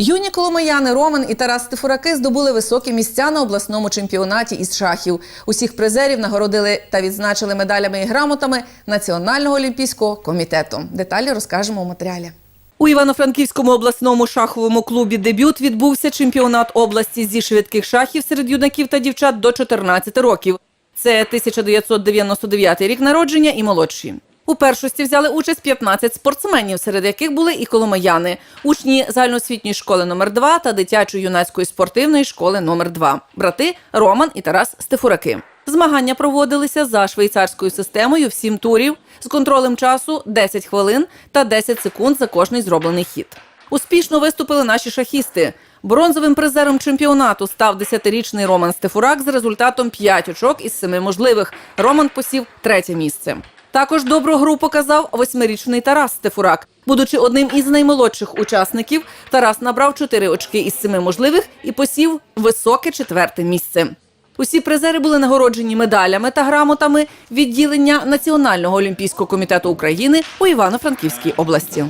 Юні коломияни Роман і Тарас Стефураки здобули високі місця на обласному чемпіонаті із шахів. Усіх призерів нагородили та відзначили медалями і грамотами Національного олімпійського комітету. Деталі розкажемо у матеріалі. У Івано-Франківському обласному шаховому клубі дебют відбувся чемпіонат області зі швидких шахів серед юнаків та дівчат до 14 років. Це 1999 рік народження і молодші. У першості взяли участь 15 спортсменів, серед яких були і коломияни, учні загальноосвітньої школи номер 2 та дитячо-юнацької спортивної школи номер 2 брати Роман і Тарас Стефураки. Змагання проводилися за швейцарською системою в сім турів з контролем часу 10 хвилин та 10 секунд за кожний зроблений хід. Успішно виступили наші шахісти. Бронзовим призером чемпіонату став 10-річний Роман Стефурак з результатом 5 очок із 7 можливих. Роман посів третє місце. Також добру гру показав восьмирічний Тарас Стефурак. Будучи одним із наймолодших учасників, Тарас набрав чотири очки із семи можливих і посів високе четверте місце. Усі призери були нагороджені медалями та грамотами відділення Національного олімпійського комітету України у Івано-Франківській області.